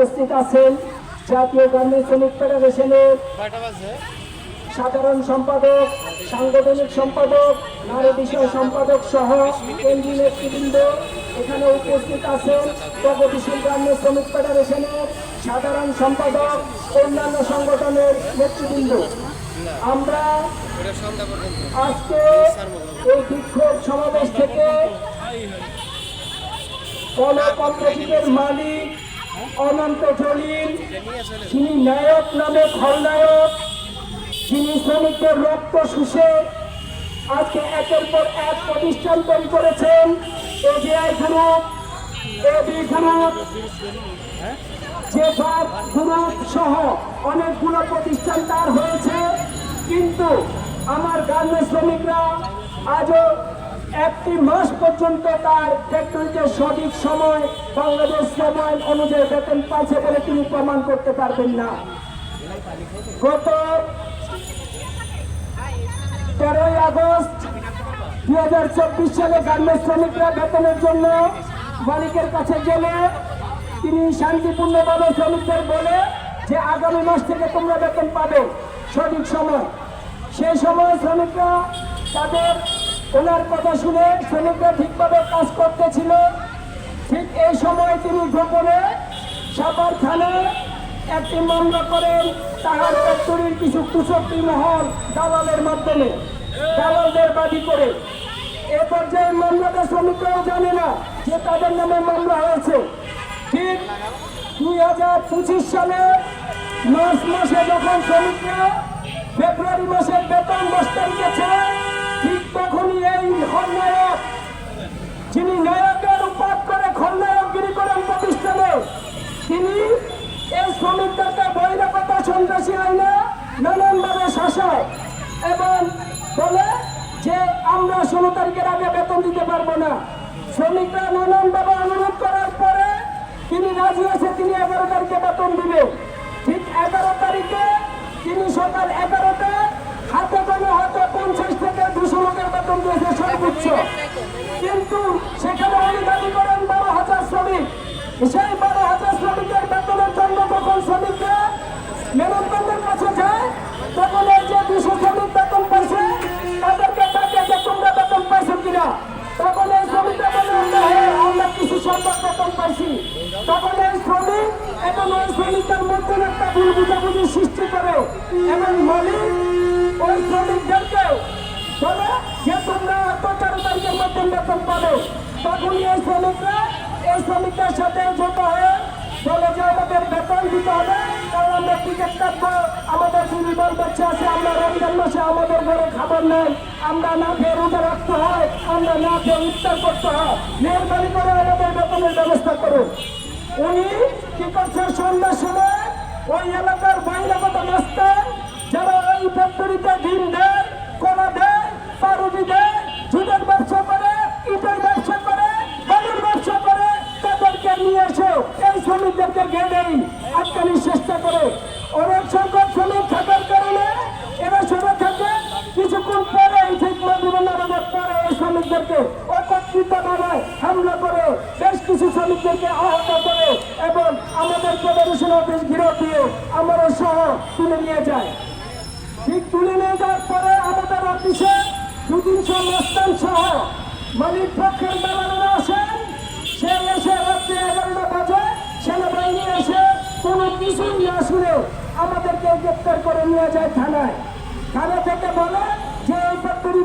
উপস্থিত আছেন জাতীয় গার্মেন্টস শ্রমিক ফেডারেশনের সাধারণ সম্পাদক, সাংগঠনিক সম্পাদক, নারী বিষয় সম্পাদক সহ কেন্দ্রীয় নেতৃবৃন্দ এখানে উপস্থিত আছেন প্রগতিশীল গ্রাম্য শ্রমিক ফেডারেশনের সাধারণ সম্পাদক, অন্যান্য সংগঠনের নেতৃবৃন্দ। আমরা আজকে এই বিক্ষোভ সমাবেশ থেকে কলকম্পটিকের মালিক অনন্ত জলিল, যিনি নায়ক নামে খলনায়ক, যিনি শ্রমিকদের রক্ত শুষে আজকে একের পর এক প্রতিষ্ঠান তৈরি করেছেন। এজিআই গ্রুপ, এবি গ্রুপ, যে বাপ গ্রুপ সহ অনেকগুলো প্রতিষ্ঠান তার হয়েছে। কিন্তু আমার গ্রামের শ্রমিকরা আজও একটি মাস পর্যন্ত তার ফ্যাক্টরিতে সঠিক সময়, বাংলাদেশ সময় অনুযায়ী বেতন পাচ্ছে বলে তিনি প্রমাণ করতে পারবেন না। গত তেরোই আগস্ট দুই হাজার চব্বিশ সালে গার্মেন্টস শ্রমিকরা বেতনের জন্য মালিকের কাছে গেলে তিনি শান্তিপূর্ণভাবে শ্রমিকদের বলে যে আগামী মাস থেকে তোমরা বেতন পাবে সঠিক সময়। সেই সময় শ্রমিকরা তাদের ওনার কথা শুনে শ্রমিকরা ঠিকভাবে কাজ করতেছিল। ঠিক এই সময় তিনি গোপনে সাপার খানে একটি মামলা করেন। তাহার ফ্যাক্টরির কিছু কুচক্রি মহল দালালের মাধ্যমে, দালালদের বাদী করে। এ পর্যায়ে মামলাটা শ্রমিকরাও জানে না যে তাদের নামে মামলা হয়েছে। ঠিক দুই হাজার পঁচিশ সালে মার্চ মাসে যখন শ্রমিকরা ফেব্রুয়ারি মাসের বেতন বসতে গেছে ঠিক তখনই এই খলনায়ক, যিনি নায়কের উপাত করে খলনায়কগিরি করেন প্রতিষ্ঠানে তিনি এই শ্রমিকদেরকে বহিরাগত সন্ত্রাসী আইনে নানানভাবে শাসায় এবং বলে যে আমরা ষোলো তারিখের আগে বেতন দিতে পারব না। শ্রমিকরা নানানভাবে অনুরোধ করার পরে তিনি রাজি আছে, তিনি এগারো তারিখে বেতন দিবে। ঠিক এগারো তারিখে তিনি সকাল এগারোটা হাতে কোনো হয়তো পঞ্চাশ থেকে দুশো লোকের বেতন দিয়েছে সর্বোচ্চ। কিন্তু সেখানে উনি দাবি করেন বারো হাজার শ্রমিক, সেই বারো হাজার শ্রমিকের বেতনের জন্য যখন শ্রমিকরা মেনন্দের কাছে যায়, তখন এই যে দুশো শ্রমিক বেতন পাইছে, তাদেরকে ডাকে যে তোমরা বেতন পাইছো কিনা। তখন এই শ্রমিকরা বলে, আমরা আমরা কিছু সংখ্যক বেতন পাইছি। তখন এই শ্রমিক এবং ওই শ্রমিকদের মধ্যে একটা ভুল বুঝাবুঝি সৃষ্টি করে এবং মালিক তারিখের মধ্যে বেতন পাবে তখন এই শ্রমিকরা, এই শ্রমিকদের সাথে যত হয়ে বলে যে আমাদের বেতন দিতে হবে, কারণ আমরা টিকিট কাটবো, আমাদের পরিবার বাচ্চা আছে, আমরা রমজান মাসে আমাদের ঘরে খাবার নেই। আমরা না খেয়ে রোজা রাখতে হয়, আমরা না খেয়ে ইফতার করতে হয়। মেহরবানি করে আমাদের বেতনের ব্যবস্থা করুন। উনি কি করছে সন্ধ্যার সময়? ওই এলাকার বহিরাগত মাস্টার যারা ওই ফ্যাক্টরিতে ডিম দেয়, কলা দেয় পারুটি দেয় জুটের ব্যবসা করে শ্রমিকদেরকে গেড়েই আটকানির চেষ্টা করে অনেক সংখ্যক শ্রমিক থাকার কারণে এরা সরে থাকে কিছুক্ষণ পরে এবং আমাদের ফেডারেশন অফিস ঘিরে দিয়ে আমারও সহ তুলে নিয়ে যায়। ঠিক তুলে নিয়ে যাওয়ার পরে আমাদের অফিসে দু তিনশো সহ মালিক পক্ষের দালালেরা না শুনে আমাদেরকে গ্রেপ্তার করে নিয়ে যায় থানায়। থানা থেকে বলে যে এই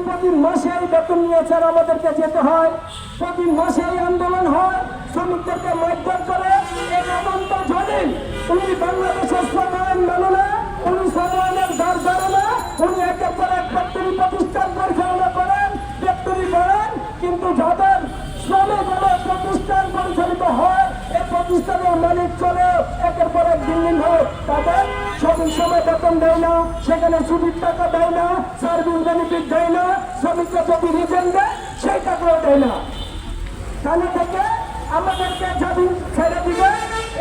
প্রতি মাসে এই বেতন নিয়েছে আর আমাদেরকে যেতে হয়। প্রতি মাসে এই আন্দোলন হয়, শ্রমিকদেরকে মারধর করে। এই অনন্ত জলিল উনি বাংলাদেশের শ্রমায়ন মানে না, উনি শ্রমায়নের দ্বার ধরে না, উনি একের পর এক ফ্যাক্টরি প্রতিষ্ঠান পরিচালনা করেন ফ্যাক্টরি করেন, কিন্তু যাদের শ্রমিক এবং প্রতিষ্ঠান পরিচালিত হয়, এই প্রতিষ্ঠানের মালিক চলে একের পর এক বিল্ডিং হয় তাদের সঠিক সময় বেতন দেয় না, সেখানে ছুটির টাকা দেয় না সার্ভিস বেনিফিট দেয় না, শ্রমিকরা যদি রিজেন দেয়, সেই টাকাও দেয় না। থানা থেকে আমাদেরকে জামিন ছেড়ে দিবে।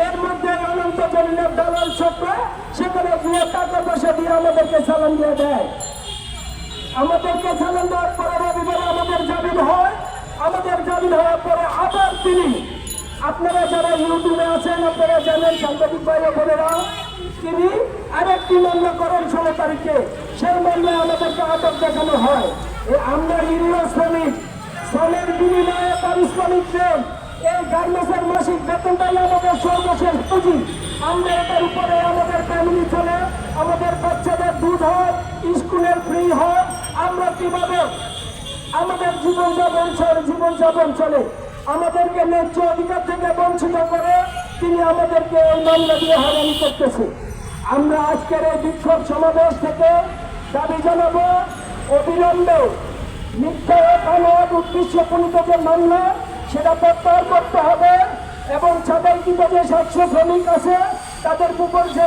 এর মধ্যে অনন্ত জমিনের দালাল চক্র সেখানে গিয়ে টাকা পয়সা দিয়ে আমাদেরকে চালান দিয়ে দেয়। আমাদেরকে চালান দেওয়ার পরে রবিবারে আমাদের জামিন হয়, আমাদের জামিন হওয়ার পরে আবার তিনি আপনারা যারা ইউটিউবে আছেন, আপনারা জানেন সাংবাদিক ভাই বোনেরা, তিনি আরেকটি মামলা করেন ষোলো তারিখে। সেই মামলায় আমাদেরকে আটক দেখানো হয়। আমরা নিরীহ শ্রমিক, শ্রমের বিনিময়ে পারিশ্রমিক দেন। এই গার্মেন্টসের মাসিক বেতনটাই আমাদের সর্বশেষ পুঁজি। আমরা এটার উপরে আমাদের ফ্যামিলি চলে, আমাদের বাচ্চাদের দুধ হয়, স্কুলের ফ্রি হয়। আমরা কীভাবে আমাদের জীবনযাপন জীবনযাপন চলে? আমাদেরকে ন্যায্য অধিকার থেকে বঞ্চিত করে তিনি আমাদেরকে এই মামলা দিয়ে হয়রানি করতেছে। আমরা আজকের এই বিক্ষোভ সমাবেশ থেকে দাবি জানাব, অবিলম্বে মিথ্যা অপরাধ উদ্দেশ্য প্রণীত যে মামলা, সেটা প্রত্যাহার করতে হবে এবং ছাদাইকৃত যে সাতশো শ্রমিক আছে, তাদের উপর যে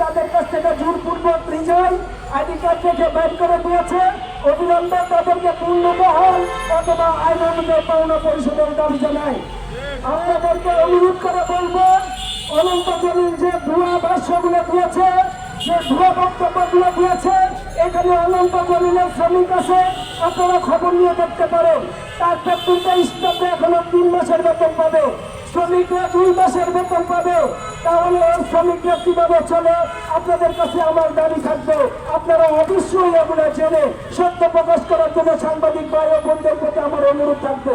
তাদের কাছ থেকে জোরপূর্বক রিজাইন আইডি কার্ড থেকে বাইর করে দিয়েছে। অবিলম্বে তাদেরকে পূর্ণ বহাল অথবা আইন অনুযায়ী পাওনা পরিশোধের দাবি জানাই আপনাদেরকে অনুরোধ করে বলব, অনন্ত জলিল যে ভুয়া ভাষ্যগুলো দিয়েছে, যে ভুয়া বক্তব্যগুলো দিয়েছে, এখানে অনন্ত জলিলের শ্রমিক আছে, আপনারা খবর নিয়ে দেখতে পারেন। তার প্রত্যেকটা স্টাফে এখনও তিন মাসের বেতন পাবে। শ্রমিকরা দুই মাসের বেতন পাবে। তাহলে ওর শ্রমিকরা কীভাবে চলে? আপনাদের কাছে আমার দাবি থাকবে। আপনারা অবশ্যই এগুলো জেনে সত্য প্রকাশ করার জন্য সাংবাদিক ভাই বন্ধের প্রতি আমার অনুরোধ থাকবে।